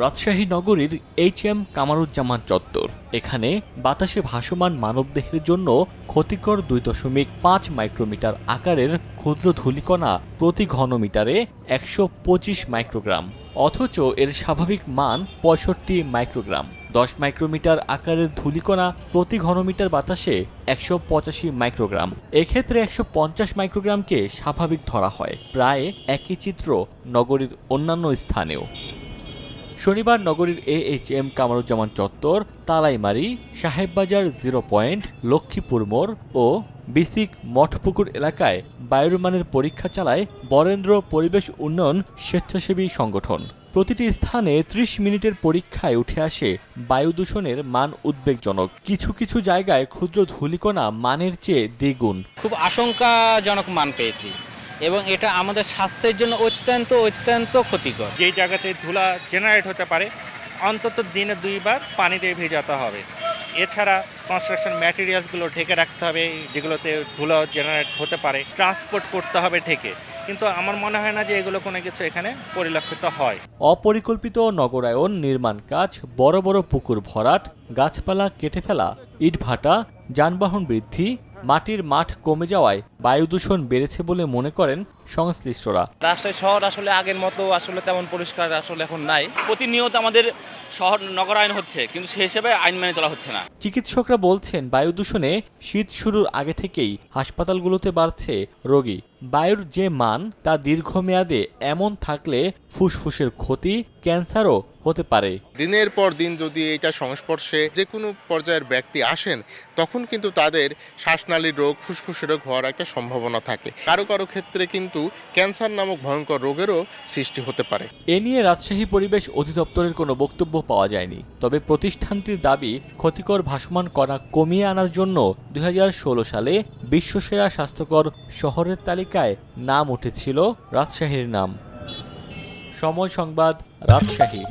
রাজশাহী নগরীর H M Kamaruzzaman চত্বর। এখানে বাতাসে ভাসমান মানবদেহের জন্য ক্ষতিকর দুই দশমিক পাঁচ মাইক্রোমিটার আকারের ক্ষুদ্র ধূলিকণা প্রতি ঘনমিটারে একশো পঁচিশ মাইক্রোগ্রাম। অথচ এর স্বাভাবিক মান পঁয়ষট্টি মাইক্রোগ্রাম। দশ মাইক্রোমিটার আকারের ধূলিকণা প্রতি ঘনমিটার বাতাসে একশো পঁচাশি মাইক্রোগ্রাম। এক্ষেত্রে একশো পঞ্চাশ মাইক্রোগ্রামকে স্বাভাবিক ধরা হয়, প্রায় একই চিত্র নগরীর অন্যান্য স্থানেও। শনিবার নগরীর এ এইচ এম কামারুজ্জামান চত্বর, তালাইমারি, সাহেববাজার জিরো পয়েন্ট, লক্ষ্মীপুর মোড় ও বিসিক মঠপুকুর এলাকায় বায়ুর মানের পরীক্ষা চালায় বরেন্দ্র পরিবেশ উন্নয়ন স্বেচ্ছাসেবী সংগঠন। প্রতিটি স্থানে ত্রিশ মিনিটের পরীক্ষায় উঠে আসে বায়ু দূষণের মান উদ্বেগজনক। কিছু কিছু জায়গায় ক্ষুদ্র ধূলিকণা মানের চেয়ে দ্বিগুণ। খুব আশঙ্কাজনক মান পেয়েছি এবং এটা আমাদের স্বাস্থ্যের জন্য অত্যন্ত অত্যন্ত ক্ষতিকর। যেই জায়গাতে ধুলা জেনারেট হতে পারে অন্তত দিনে দুইবার পানি দিয়ে ভেজাতে হবে। এছাড়া কনস্ট্রাকশন ম্যাটেরিয়ালসগুলো ঢেকে রাখতে হবে যেগুলোতে ধুলো জেনারেট হতে পারে ট্রান্সপোর্ট করতে হবে ঢেকে। কিন্তু আমার মনে হয় না যে এগুলো কোনো কিছু এখানে পরিলক্ষিত হয়। অপরিকল্পিত নগরায়ন নির্মাণ কাজ বড় বড় পুকুর ভরাট গাছপালা কেটে ফেলা ইটভাটা যানবাহন বৃদ্ধি মাটির মাঠ কমে যাওয়ায় বায়ু দূষণ বেড়েছে বলে মনে করেন সংশ্লিষ্টরা। রাজশাহী শহর আসলে আগের মতো আসলে তেমন পরিষ্কার আসলে এখন নাই। প্রতিনিয়ত আমাদের শহর নগরায়ন হচ্ছে, কিন্তু সেই হিসেবে আইন মেনে চলা হচ্ছে না। চিকিৎসকরা বলছেন, বায়ু দূষণে শীত শুরুর আগে থেকেই হাসপাতালগুলোতে বাড়ছে রোগী। বায়ুর যে মান, তা দীর্ঘমেয়াদে এমন থাকলে ফুসফুসের ক্ষতি, ক্যান্সারও হতে পারে। দিনের পর দিন যদি এটা সংস্পর্শে যে কোনো পর্যায়ের ব্যক্তি আসেন তখন কিন্তু তাদের শ্বাসনালীর রোগ ফুসফুসের রোগ হওয়ার একটা সম্ভাবনা থাকে। কারও কারও ক্ষেত্রে কিন্তু ক্যান্সার নামক ভয়ঙ্কর রোগেরও সৃষ্টি হতে পারে। এ নিয়ে রাজশাহী পরিবেশ অধিদপ্তরের কোনো বক্তব্য পাওয়া যায়নি। তবে প্রতিষ্ঠানটির দাবি ক্ষতিকর ভাসমান কণা কমিয়ে আনার জন্য দুই হাজার ষোলো সালে বিশ্বসেরা স্বাস্থ্যকর শহরের তালিকায় নাম উঠেছিল রাজশাহীর নাম। সময় সংবাদ রাজশাহী।